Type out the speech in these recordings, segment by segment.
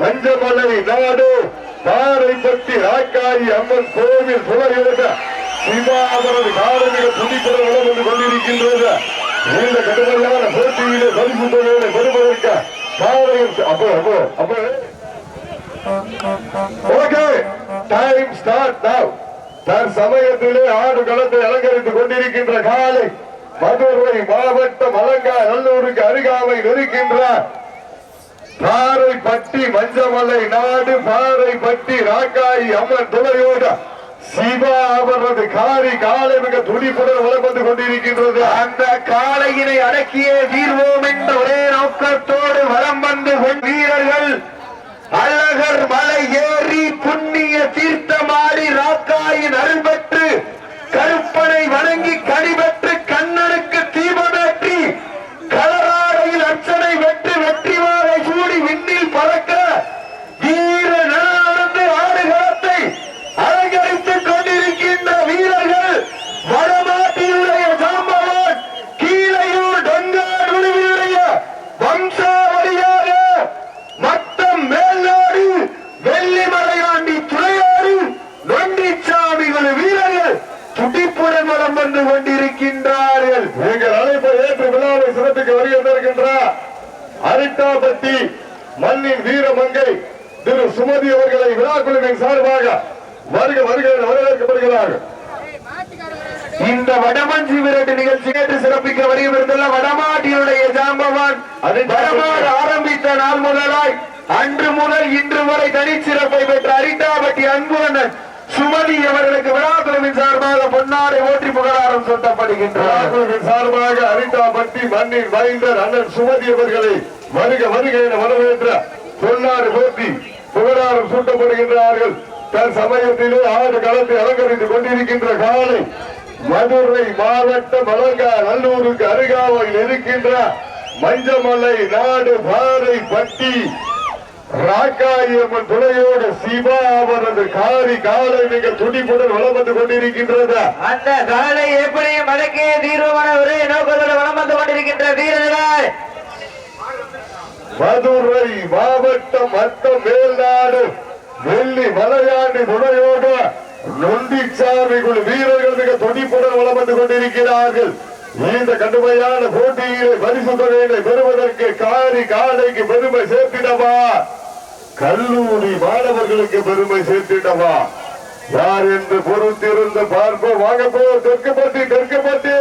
மஞ்சமலை நாடு பாறைப்பட்டி ராக்காயி அம்மன் கோவில் துளையோட சிவா அவரது காலமிக துணிப்புடன் வளம் என்று கொண்டிருக்கின்றது. இந்த கடுமையான போட்டியிலே பரிசு தொகையை பெறுவதற்கு காலையில் அப்போ அப்போ அப்போ. ஓகே டைம் ஸ்டார்ட் நவ் தற்சமயத்திலே ஆடு களத்தை அலங்கரித்துக் கொண்டிருக்கின்ற காலை மதுரை மாவட்டம் அலங்கா நல்லூருக்கு அருகாமை நெருக்கின்ற பாறை பட்டி மஞ்சமலை நாடு பாறைப்பட்டி ராக்காயி அம்மன் துணையோடு சிவா அவரது காரி காலை மிக துடிப்புடன் வளம் வந்து கொண்டிருக்கின்றது. அந்த காளையினை அடக்கியே தீர்வோம் என்ற ஒரே நோக்கத்தோடு வலம் வந்து வீரர்கள் அழகர் மலை ஏறி புண்ணிய தீர்த்தமாடி ராக்காயின் அருள் பெற்று கருப்பனை வணங்கி கடிபட்டு கண்ணனுக்கு தீபமேற்றி களராடையில் அர்ச்சனை வெற்றி வெற்றி வாழை சூடி விண்ணில் பறக்க வீர நடந்து ஆடுகளத்தை அலங்கரித்துக் கொண்டிருக்கின்ற வீரர்கள் வடமாட்டினுடைய சாம்பவன் கீழையூர் டொங்காடுடைய வம்சாவளியாக மத்தம் மேல்நாடு வெள்ளிமலையாண்டி துணையாறு நொண்டிச்சாமிகள் வீரர்கள் துடிப்புடன் வலம் வந்து கொண்டிருக்கின்றார்கள் எங்கள் அழைப்பை ஏற்று விழாவை சிறப்பிக்க வருகின்றார் அரிட்டாபட்டி மண்ணின் வீர மங்கை திரு சுமதி அவர்களை விழா குழுவின் சார்பாக வருக வருக என வரவேற்கப்படுகிறார்கள் இந்த வடமஞ்சி விரட்டு நிகழ்ச்சி கேட்டு சிறப்பிக்க வருகின்ற வடமாட்டியுடைய ஜாம்பவான். அது வடமாடு ஆரம்பித்த நாள் முதலாய் அன்று முதல் இன்று வரை தனிச்சிறப்பை பெற்ற அரிட்டாபட்டி அன்புவண்ணன் சுமதி அவர்களுக்கு விழாக்குழுவின் சார்பாக பொன்னாரை ஓற்றி புகழாரம் சொட்டப்படுகின்றார். சார்பாக அரிட்டாபட்டி மண்ணின் மைந்தர் அண்ணன் சுமதி அவர்களை வருக வருக என வரவேற்ற சொன்னாறு போட்டி புகழாரம் சூட்டப்படுகின்றார்கள். தன் சமயத்திலே ஆறு களத்தை அலங்கரித்துக் கொண்டிருக்கின்ற காலை மதுரை மாவட்டம் அலங்கா நல்லூருக்கு அருகாமையில் இருக்கின்ற மஞ்சமலை நாடு பாறை பட்டி ராக்காயம்மன் துணையோடு சிவா அவரது காரி காலை மிக துடிப்புடன் வளம் வந்து கொண்டிருக்கின்றது. அந்த காலை எப்படியும் மடக்கே தீர்வமான ஒரே நோக்கத்தோடு வளம் வந்து கொண்டிருக்கின்ற வீரர்கள் மதுரை மாவட்டம் மத்த மேல்நாடு வெள்ளி மலையாண்டி துணையோடு நொண்டிச்சாமி குழு வீரர்கள் மிக துடிப்புடன் வளம் வந்து கொண்டிருக்கிறார்கள். இந்த கடுமையான போட்டியிலே பரிசு தொகையினை பெறுவதற்கு காரி காடைக்கு பெருமை சேர்த்திடவா? கல்லூரி மாணவர்களுக்கு பெருமை சேர்த்திடவா? யார் என்று பொறுத்திருந்து பார்ப்போம். வாங்க போ தெற்குப்பட்டி தெற்குப்பட்டி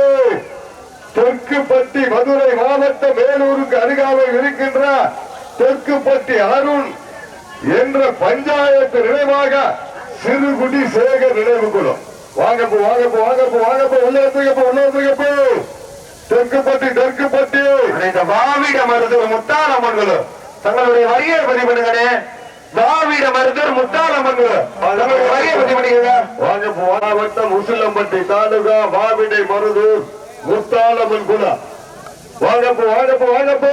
தெற்குப்பட்டி மதுரை மாவட்டம் மேலூருக்கு அருகாமையில் இருக்கின்ற தெற்குப்பட்டி அருண் என்ற பஞ்சாயத்து நினைவாக சிறுகுடி சேகர் நினைவு குலம். வாங்கப்போ வாங்கப்போ வாங்கப்போ வாங்கப்போ உள்ள வந்துங்கப்போ உள்ள வந்துங்கப்போ தெற்குப்பட்டி தெற்குப்பட்டி. இந்த வாவிட மருத்துவர் முத்தாலம்மன்களும் தங்களுடைய வரியை பதிவு பண்ணுங்கண்ணே வாவிட மருத்துவர் வாங்கப்போ மாவட்டம் உசிலம்பட்டி தாலுகா மாவிடை மருதூர் முத்தாலம்மன் குலம் வாங்கப்போ வாங்கப்போ வாங்கப்போ.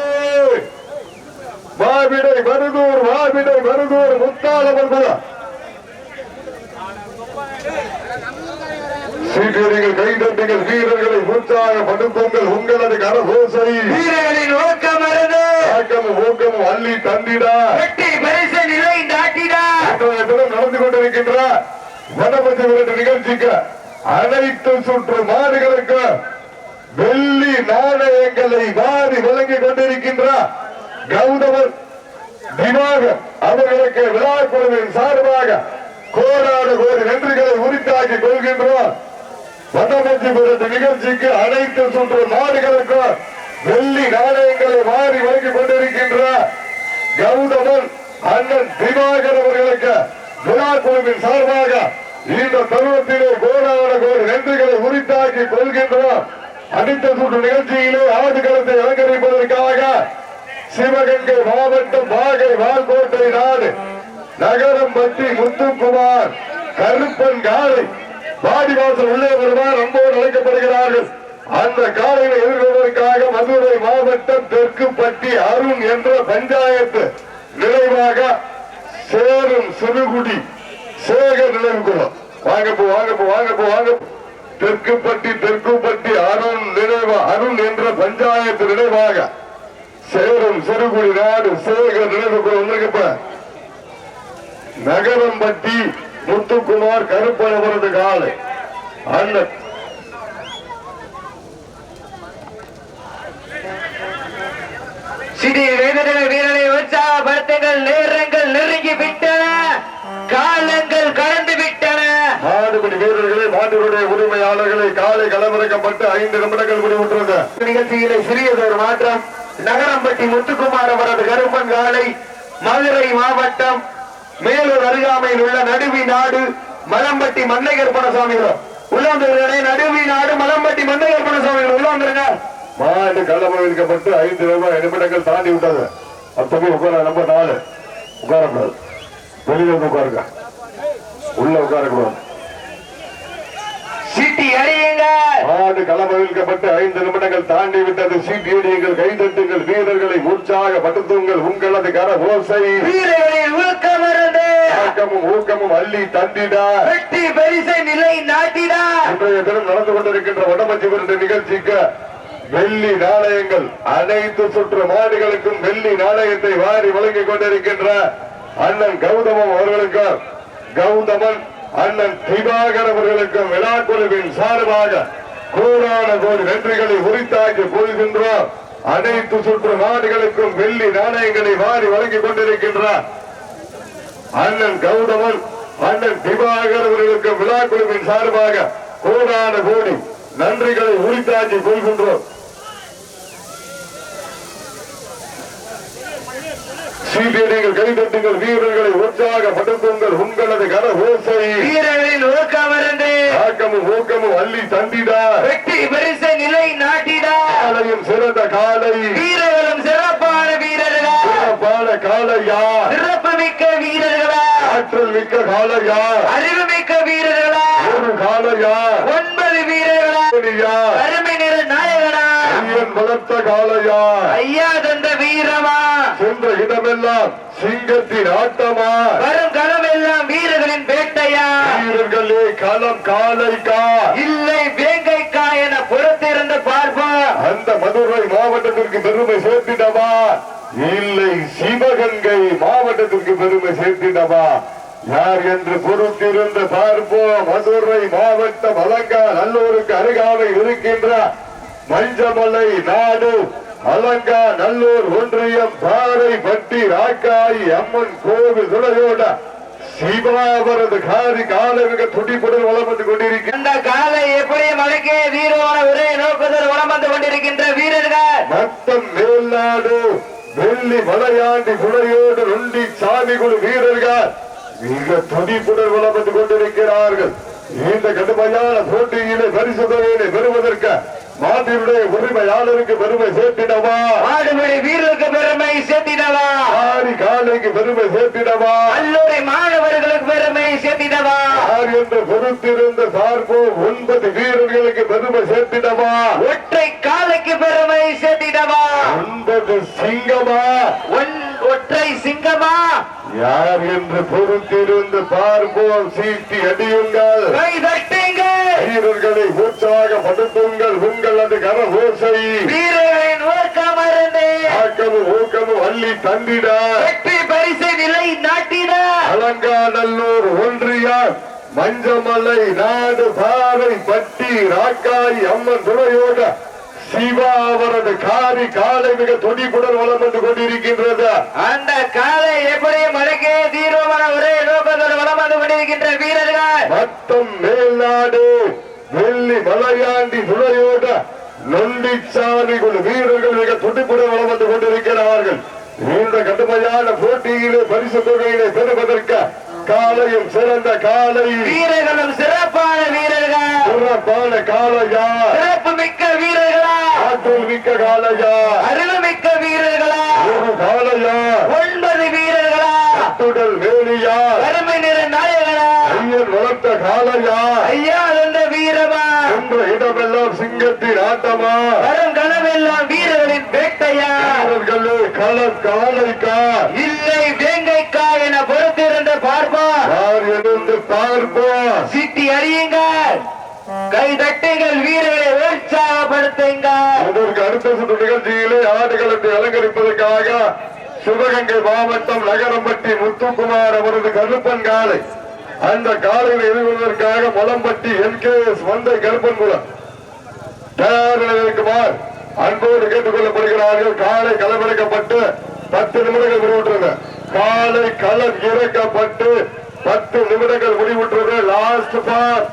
மாவிடை மருதூர் மாவிடை மருதூர் முத்தாலம்மன் குலம் சீக்கிரங்கள் கைதட்டுங்கள் வீரர்களை உற்சாகப்படுத்துங்கள் உங்களது கரகோசை. வீரர்களின் மருந்து. ஆக்கமும் ஊக்கமும் அள்ளி தந்திடா. பரிசு நிலை தினம் நடந்து கொண்டிருக்கின்ற வனபதி விரட்டு நிகழ்ச்சிக்கு அனைத்து சுற்று மாடுகளுக்கு வெள்ளி நாணயங்களை வாரி வழங்கிக் கொண்டிருக்கின்ற கௌதமர் திவாகர் அவர்களுக்கு விழா குழுவின் சார்பாக கோடாடு கோடி நன்றிகளை உரித்தாக்கி கொள்கின்றோம் வனபதி நிகழ்ச்சிக்கு அனைத்து சுற்று நாடுகளுக்கும் வெள்ளி நாணயங்களை வாரி வழங்கிக் கொண்டிருக்கின்ற கௌதமன் அண்ணன் திவாகர் அவர்களுக்கு விழா குழுவின் சார்பாக இந்த தருணத்திலே கோடான கோடி நன்றிகளை உரித்தாக்கி கொள்கின்றோம் அடுத்த சுற்று நிகழ்ச்சியிலே ஆடுகளத்தை அலங்கரிப்பதற்காக சிவகங்கை மாவட்டம் பாகை வால்கோட்டை நாடு நகரம் பற்றி முத்துக்குமார் கருப்பன் காலை வாடிவாசல் உள்ளே வருவார் அம்போடு அழைக்கப்படுகிறார்கள். அந்த காலையில் எதிர்கொள்வதற்காக மதுரை மாவட்டம் தெற்குப்பட்டி அருண் என்ற பஞ்சாயத்து நிறைவாக சேரும் சிறுகுடி சேகர் நினைவுக்குளம் வாங்கப்போ வாங்கப்போ வாங்கப்போ வாங்க தெற்குப்பட்டி தெற்குப்பட்டி அருண் நினைவா அருண் என்ற பஞ்சாயத்து நினைவாக சேரும் சிறுகுடி நாடு சேகர் நினைவுக்குளம் வந்திருக்கப்ப நகரம்பட்டி முத்துக்குமார் கருப்பனவரது காலை. அண்ணன் உரிமையாளர்களை காலை களமிறக்கப்பட்டு ஐந்து நிமிடங்கள் முடிவுற்றது. நிகழ்ச்சியிலே சிறியதொரு மாற்றம். நகரம்பட்டி முத்துக்குமார் அவரது கருப்பன் காலை மதுரை மாவட்டம் மேலூர் அருகாமையில் உள்ள நடுவி நாடு மலம்பட்டி மன்னை கருப்பணசாமி உள்ள வந்துருங்க நடுவி நாடு மலம்பட்டி மன்னை கருப்பணசாமி உள்ள வந்துருங்க. மாடு களமிறக்கப்பட்டு ஐந்து நிமிடம் நிமிடங்கள் தாண்டி விட்டது. அப்பவே உட்கார நம்பர் நாலு. உட்காரக்கூடாது. வெளியில உட்காருங்க. உள்ள உட்காரக்கூடாது. சிட்டி அறியுங்க மாடு களமவிழ்க்கப்பட்டு ஐந்து நிமிடங்கள் தாண்டி விட்டது. சீட்டியடியுங்கள் கைதட்டுங்கள் வீரர்களை உற்சாகப்படுத்துங்கள். உங்களது கர ஓசை. வீரர்களின் ஊக்கம் இருந்து ஆக்கமும் ஊக்கமும் அள்ளி தந்திட. வெற்றி பரிசை நிலை நாட்டிடா. இன்றைய தினம் நடந்து கொண்டிருக்கின்ற வடமஞ்சி விருது நிகழ்ச்சிக்கு வெள்ளி நாணயங்கள் அனைத்து சுற்று மாடுகளுக்கும் வெள்ளி நாணயத்தை வாரி வழங்கிக் கொண்டிருக்கின்ற அண்ணன் கௌதமம் அவர்களுக்கு கௌதமன் அண்ணன் திவாகர் அவர்களுக்கும் விழாக்குழுவின் சார்பாக கோடான கோடி வெற்றிகளை உரித்தாக்கி போகின்றோம் அனைத்து சுற்று நாடுகளுக்கும் வெள்ளி நாணயங்களை வாரி வழங்கிக் கொண்டிருக்கின்றார் அண்ணன் கௌதமன் அண்ணன் திவாகர் விழா விழாக்குழுவின் சார்பாக கோடான கோடி நன்றிகளை உரித்தாக்கி கொள்கின்றோம். சீட்டியடிகள் கைதட்டுங்கள் வீரர்களை உற்சாகப்படுத்துங்கள். உங்களது கர ஓசை வீரர்களின் ஊக்கம் இருந்து ஆக்கமும் ஊக்கமும் அள்ளி தந்திட வெற்றி பரிசை நிலை நாட்டிடா காலையும் சிறந்த காலை வீரர்களும் சிறப்பான வீரர்களா சிறப்பான காலையா சிறப்பு மிக்க வீரர்களா ஆற்றல் மிக்க காலையா அறிவு மிக்க வீரர்களா? ஒரு காலையா ஒன்பது வீரர்களா? அருமை நிற நாயகனா? ஐயன் வளர்த்த காலையா ஐயா தந்த வீரமா? சென்ற இடமெல்லாம் சிங்கத்தின் ஆட்டமா? வரும் களமெல்லாம் வீரர்களின் வேட்டையா? வீரர்களே களம் காலைக்கா இல்லை வேங்கைக்கா என பொறுத்திருந்து பார்ப்போம். அந்த மதுரை மாவட்டத்திற்கு பெருமை சேர்த்திடவா? இல்லை சிவகங்கை மாவட்டத்திற்கு பெருமை சேர்த்திடவா? யார் என்று பொறுத்திருந்து பார்ப்போம். மதுரை மாவட்டம் அலங்கா நல்லூருக்கு அருகாமை இருக்கின்ற மஞ்சமலை நாடு. அலங்கா நல்லூர் ஒன்றியம் பாறைப்பட்டி ராக்காய் அம்மன் கோவில் துணையோட சிவாவரது காரி காலமிக துடிப்புடன் வளம் வந்து கொண்டிருக்கிறது அந்த காலை எப்படி மலைக்கே வீரமான ஒரே நோக்கத்தில் வளம் வந்து கொண்டிருக்கின்ற வீரர்கள்? மத்தம் மேல்நாடு வெள்ளி மலையாண்டி குடையோடு நொண்டி சாமி குழு வீரர்கள். மிக துடிப்புடன் வளம் வந்து கொண்டிருக்கிறார்கள். இந்த கடுமையான போட்டியிலே பரிசு தொகையினை பெறுவதற்கு மாட்டினுடைய உரிமையாளருக்கு பெருமை சேர்த்திடவா? மாடுபடி வீரருக்கு பெருமை சேர்த்திடவா? ஆடி காலைக்கு பெருமை சேர்த்திடவா? கல்லூரி மாணவர்களுக்கு பெருமை சேர்த்திடவா? யார் என்று பொறுத்திருந்த பார்ப்போம் ஒன்பது வீரர்களுக்கு பெருமை சேர்த்திடவா? ஒற்றை காலைக்கு பெருமை சேர்த்திடவா? ஒன்பது சிங்கமா? ஒற்றை சிங்கமா யார் என்று பொறுத்திருந்து பார்ப்போம். சீட்டி அடியுங்கள். வீரர்களை உற்சாகப்படுத்துங்கள் உங்களது கர ஓசை. ஆக்கமும் ஊக்கமும் அள்ளி தந்திட. பரிசை நிலை நாட்டிட. அலங்காநல்லூர் ஒன்றியம் மஞ்சமலை நாடு பாறை பட்டி ராக்காய் அம்மன் துணையோட சிவா அவரது காரி காலை மிக துடிப்புடன் வளம் வந்து கொண்டிருக்கின்றது. அந்த காலை எப்படி மலைக்கே தீர்வமான ஒரே நோக்கத்தோடு வளம் வந்து கொண்டிருக்கின்ற வீரர்கள்? மத்தம் மேல்நாடு வெள்ளி மலையாண்டி துணையோட நொண்டிச்சாமி வீரர்கள் மிக துடிப்புடன் வளம் வந்து கொண்டிருக்கிறார்கள். இந்த கடுமையான போட்டியிலே பரிசு தொகையினை பெறுவதற்கு காலையும் சிறந்த காலை. வீரர்களும் சிறப்பான வீரர்கள். சிறப்பான காலையா? சிறப்பு மிக்க ஆற்றல் மிக்க காலையா அறிவு மிக்க வீரர்களா. ஒரு காலையா ஒன்பது வீரர்களா. அத்துடல் வேலியா கருமை நிற நாயகனா. ஐயன் வளர்த்த காலையா ஐயா அந்த வீரமா? என்ற இடமெல்லாம் சிங்கத்தின் ஆட்டமா. வரும் களமெல்லாம் வீரர்களின் வேட்டையா? வீரர்களே கள காலைக்கா இல்லை வேங்கைக்கா என பொறுத்திருந்து பார்ப்போம் யார் எழுந்து பார்ப்போம் சிட்டி அறியுங்கள். கை தட்டுங்கள் வீரர்களை உற்சாகப்படுத்துங்கள் இதற்கு அடுத்த சுற்று நிகழ்ச்சியிலே ஆடுகளத்தை அலங்கரிப்பதற்காக சிவகங்கை மாவட்டம் நகரம்பட்டி முத்துக்குமார் அவரது கருப்பன் காலை அந்த காலையில் எதிர்கொள்வதற்காக மலம்பட்டி என் கே எஸ் வந்தை கருப்பன்குளம். தயாரில் இருக்குமார் அன்போடு கேட்டுக்கொள்ளப்படுகிறார்கள். காலை களமிறக்கப்பட்டு பத்து நிமிடங்கள் முடிவுற்றது. காலை களம் இறக்கப்பட்டு பத்து நிமிடங்கள் முடிவுற்றது. லாஸ்ட் பார்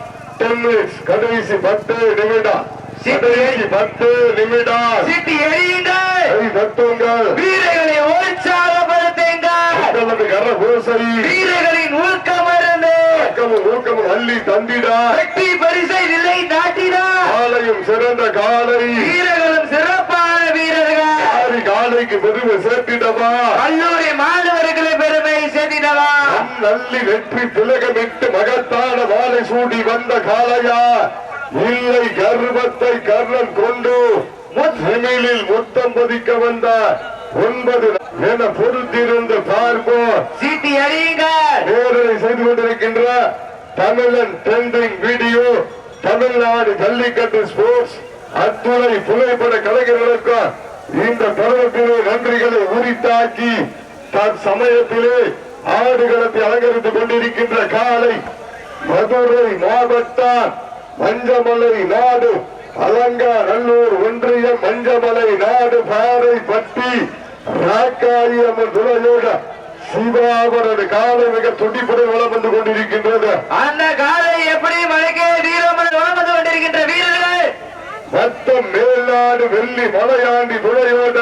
டென் மினிட்ஸ் கடைசி பத்து நிமிடம். கடைசி பத்து நிமிடம். சீட்டி எறியுங்கள். கை தட்டுங்கள். வீரர்களை உற்சாகப்படுத்துங்கள் மக்களது கரபூசரி வீரர்களின் ஊக்கமருந்து ஊக்கமும் ஊக்கமும் அள்ளி தந்திடா. வெற்றி பரிசை நிலை நாட்டினா காலையும் சிறந்த காலை. வீரர்களும் சிறப்பான வீரர்கள். காலைக்கு பெருமை சேர்த்திடவா கல்லூரி மாணவர்களை பெருமை சேர்த்திடவா நல்லி வெற்றி திலகமிட்டு மகத்தான வாழை சூடி வந்த காளையா? இல்லை கர்வத்தை கர்ணன் கொண்டு முத்மிழில் முத்தம் பதிக்க வந்த ஒன்பது என பொறுத்திருந்து பார்ப்போம். சீட்டி செய்து கொண்டிருக்கின்ற தமிழன் trending video Tamil Nadu jallikattu sports அத்துறை புகைப்பட கலைஞர்களுக்கும் இந்த தருணத்திலே நன்றிகளை உரித்தாக்கி தற்சமயத்திலே ஆடுகளத்தை அலங்கரித்துக் கொண்டிருக்கின்ற காலை மதுரை மாவட்டம் மஞ்சமலை நாடு அலங்கா நல்லூர் ஒன்றியம் மஞ்சமலை நாடு பாறைப்பட்டி ராக்காயி அம்மன் துறையோட சிவாவரது காலை மிக துடிப்புடன் வளம் வந்து கொண்டிருக்கின்றது. அந்த காலை எப்படி மலைக்கே வீரமன் வளர்ந்து கொண்டிருக்கின்ற வீரர்கள்? மொத்தம் மேல்நாடு வெள்ளி மலையாண்டி துறையோட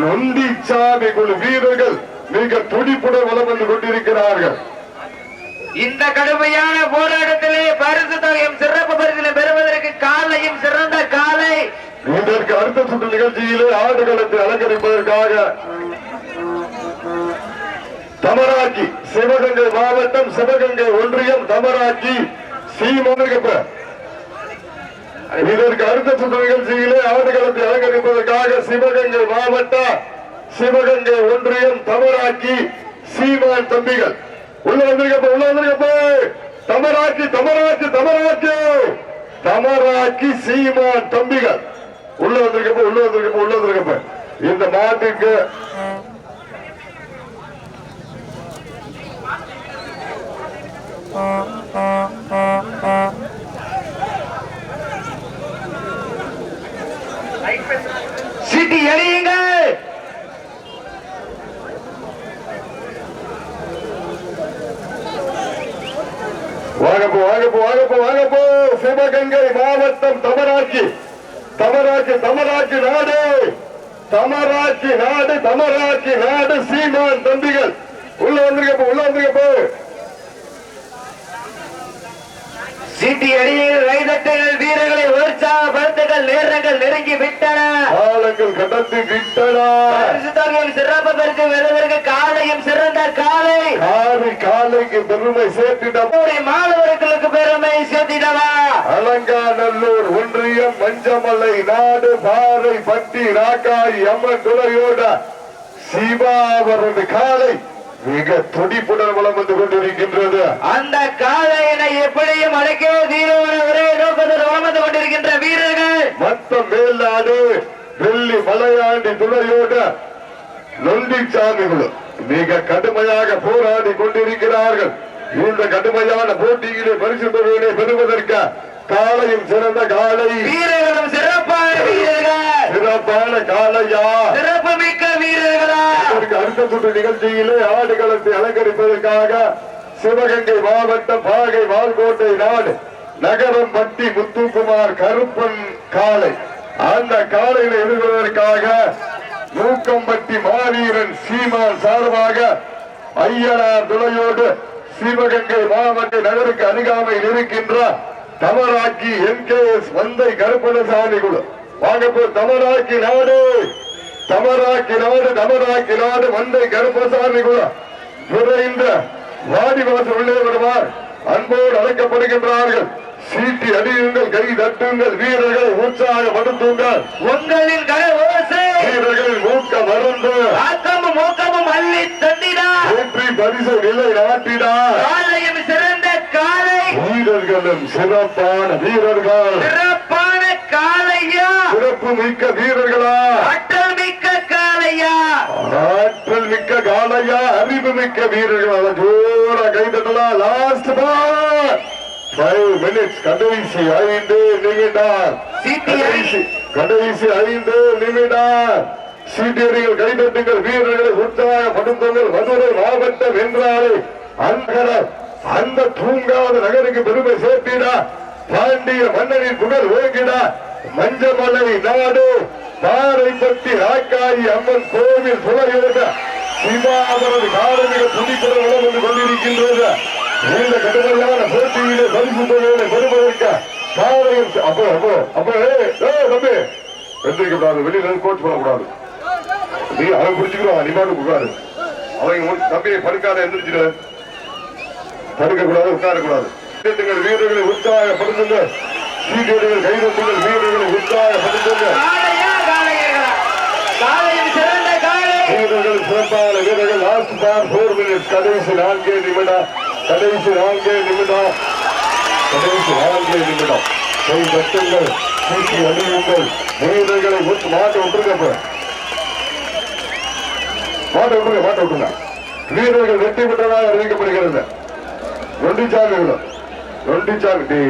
நொண்டிச்சாமி குழு வீரர்கள் மிக துடிப்புடன் வளம் வந்து கொண்டிருக்கிறார்கள். இந்த கடுமையான போராட்டத்திலே பரிசு தொகையும் சிறப்பு பரிசினை பெறுவதற்கு காலையும் சிறந்த காலை. இதற்கு அடுத்த சுற்று நிகழ்ச்சியிலே ஆடுகளத்தை அலங்கரிப்பதற்காக தமராக்கி சிவகங்கை மாவட்டம் சிவகங்கை ஒன்றியம் தமராக்கி சீமனுக்கு இதற்கு அடுத்த சுற்று நிகழ்ச்சியிலே ஆடுகளத்தை அலங்கரிப்பதற்காக சிவகங்கை மாவட்டம் சிவகங்கை ஒன்றியம் தமராக்கி சீமான் தம்பிகள். உள்ள வந்திருக்கப்ப உள்ள வந்திருக்கப்ப! தமராக்கி தமராக்கி தமராக்கி தமராக்கி சீமான் தம்பிகள். உள்ள வந்திருக்கப்ப உள்ள வந்திருக்கப்ப உள்ள வந்திருக்கப்ப. இந்த மாட்டுக்கு சிட்டி எறியுங்கள்! வாங்கப்போ வாங்கப்போ வாங்கப்போ வாங்கப்போ சிவகங்கை மாவட்டம் தமராட்சி தமராட்சி தமராட்சி நாடு. தமராட்சி நாடு தமராட்சி நாடு. சீமான் தம்பிகள். உள்ள வந்திருக்கப்போ உள்ள வந்திருக்கப்போ சீட்டி எறியுங்கள் கைதட்டுங்கள் வீரர்களை உற்சாகப்படுத்துங்கள் நேரங்கள் நெருங்கி விட்டன. காலங்கள் கடந்து விட்டனா. சிறப்பு பரிசு பெறுவதற்கு காலையும் சிறந்த காலை. காரி காலைக்கு பெருமை சேர்த்திட கல்லூரி மாணவர்களுக்கு பெருமை சேர்த்திடவா அலங்காநல்லூர் ஒன்றியம் மஞ்சமலை நாடு பாறை பட்டி ராக்காய் அம்மன் துறையோட சிவாவரது காலை மிக துடிப்புடன் வளம் வந்து கொண்டிருக்கின்றது. அந்த காலையினை எப்படியும் தீரோன ஒரே நோக்கத்தில் கொண்டிருக்கின்ற வீரர்கள். மத்த மேல்நாடு வெள்ளி மலையாண்டி துறையோட நொண்டிச்சாமிகளும் மிக கடுமையாக போராடி கொண்டிருக்கிறார்கள். இந்த கடுமையான போட்டியிலே பரிசு தொகையினை பெறுவதற்கு காலையும் சிறந்த காலை. வீரர்களும் சிறப்பான வீரர்கள். சிறப்பான காலையா? சிறப்பு மிக்க வீரர்களா அடுத்த சுற்று நிகழ்ச்சியிலே ஆடுகளத்தை அலங்கரிப்பதற்காக சிவகங்கை மாவட்டம் பாகை வால்கோட்டை நாடு நகரம் பட்டி முத்துக்குமார் கருப்பன் காலை அந்த காலையில எதிர்கொள்வதற்காக மூக்கம்பட்டி மாவீரன் சீமான் சார்பாக ஐயனார் துளையோடு சிவகங்கை மாவட்ட நகருக்கு அருகாமையில் இருக்கின்ற தமராக்கி எம் கே எஸ் வந்தை கருப்பணசாமி குழு. வாங்கப்போ தமராக்கி நாடு. தமராக்கி நாடு தமராக்கி நாடு வந்தை கருப்பசாமி குழு. விரைந்த வாடிவாசல் உள்ளே வருவார். அன்போடு அழைக்கப்படுகின்றார்கள். சீட்டி அடியுங்கள் கை தட்டுங்கள் வீரர்களை உற்சாகப்படுத்துங்கள். உங்களின் வீரர்களின் ஊக்க மருந்து ஆக்கமும் ஊக்கமும் அள்ளி தந்திடா வெற்றி பரிசு நிலை நாட்டிடா. வீரர்களும் சிறப்பான வீரர்கள். சிறப்பான காலையா சிறப்பு மிக்க வீரர்களா? ஆற்றல் மிக்க காலையா ஆற்றல் மிக்க காலையா அறிவு மிக்க வீரர்கள். ஜோரா கைதட்டலாம் லாஸ்ட் பால் ஃபைவ் மினிட்ஸ் கடைசி ஐந்து நிமிடம். கடைசி கடைசி ஐந்து நிமிடம். சீட்டியடிகள் கைதட்டுங்கள் வீரர்களை உற்சாகப்படுத்துங்கள். மதுரை மாவட்டம் என்றாலே அந்த அந்த தூங்காத நகருக்கு பெருமை சேர்த்திடா. பாண்டிய மன்னனின் புகழ் ஓங்கிடா. மஞ்சமலை நாடு பாறைப்பட்டி ராக்காயி அம்மன் கோவில் துளையோட சிவாபரது காரணிக துடிப்புடன் வளம் வந்து கொண்டிருக்கின்றது. இந்த கடுமையான போட்டியிலே பரிசு தொகையை பெறுவதற்கு பாறையில் அப்போ அப்போ அப்போ தம்பி. எந்திரிக்க கூடாது வெளியில கோச் பண்ணக்கூடாது நீ அவன் பிடிச்சுக்கிறோம் நீ புகாரு அவங்க தம்பியை படுக்காத எந்திரிச்சிட்டு படுக்க கூடாது உட்கார கூடாது கைதட்டுங்கள் வீரர்களை உற்சாகப்படுத்துங்கள் சீட்டியடிகள் கைதட்டுங்கள் வீரர்களை காளை. வீரர்கள் சிறப்பான வீரர்கள். லாஸ்ட் பார் போர் கடைசி நான்கே நிமிடம். கடைசி நான்கே நிமிடம். கடைசி நான்கே நிமிடம். கை தட்டுங்கள். சீட்டி வீரர்களை மாட்ட விட்டுருங்க. மாட்ட விட்டுருங்க மாட்ட விட்டுருங்க. வீரர்கள் வெற்றி பெற்றதாக அறிவிக்கப்படுகிறது. நொண்டிச்சாமி நொண்டிச்சாமி